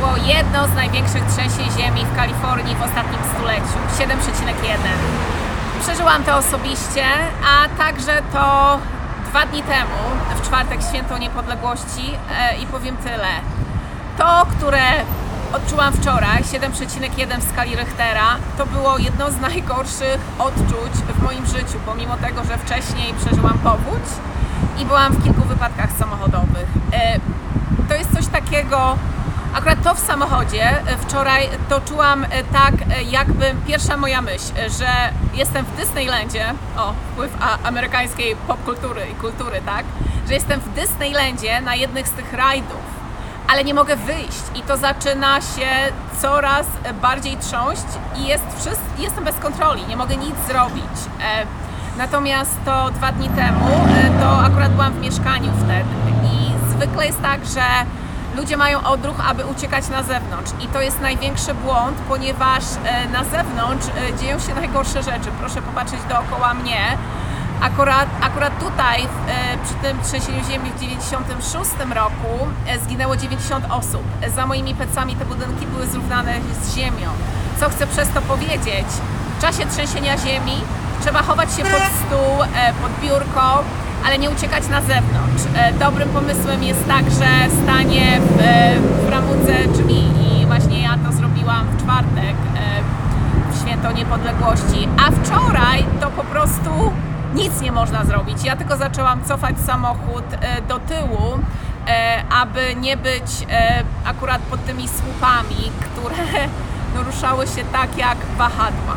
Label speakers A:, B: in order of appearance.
A: było jedno z największych trzęsień ziemi w Kalifornii w ostatnim stuleciu 7,1. Przeżyłam to osobiście, a także to dwa dni temu, w czwartek święto niepodległości e, i powiem tyle. To, które odczułam wczoraj, 7,1 w skali Richtera, to było jedno z najgorszych odczuć w moim życiu, pomimo tego, że wcześniej przeżyłam powódź i byłam w kilku wypadkach samochodowych. E, To jest coś takiego, akurat to w samochodzie e, wczoraj to czułam e, tak, e, jakby pierwsza moja myśl, że jestem w Disneylandzie, o, wpływ amerykańskiej popkultury i kultury, tak, że jestem w Disneylandzie na jednych z tych rajdów, ale nie mogę wyjść i to zaczyna się coraz bardziej trząść i jest wszystko, jestem bez kontroli, nie mogę nic zrobić. Natomiast to dwa dni temu, to akurat byłam w mieszkaniu wtedy i zwykle jest tak, że ludzie mają odruch, aby uciekać na zewnątrz i to jest największy błąd, ponieważ e, na zewnątrz e, dzieją się najgorsze rzeczy. Proszę popatrzeć dookoła mnie. Akurat, akurat tutaj, e, przy tym trzęsieniu ziemi w 96 roku zginęło 90 osób. Za moimi plecami te budynki były zrównane z ziemią. Co chcę przez to powiedzieć? W czasie trzęsienia ziemi trzeba chować się pod stół, pod biurko, ale nie uciekać na zewnątrz. E, Dobrym pomysłem jest także stanie w, e, w ramudze drzwi i właśnie ja to zrobiłam w czwartek e, w święto niepodległości, a wczoraj to po prostu nic nie można zrobić. Ja tylko zaczęłam cofać samochód do tyłu, aby nie być akurat pod tymi słupami, które ruszały się tak jak wahadła.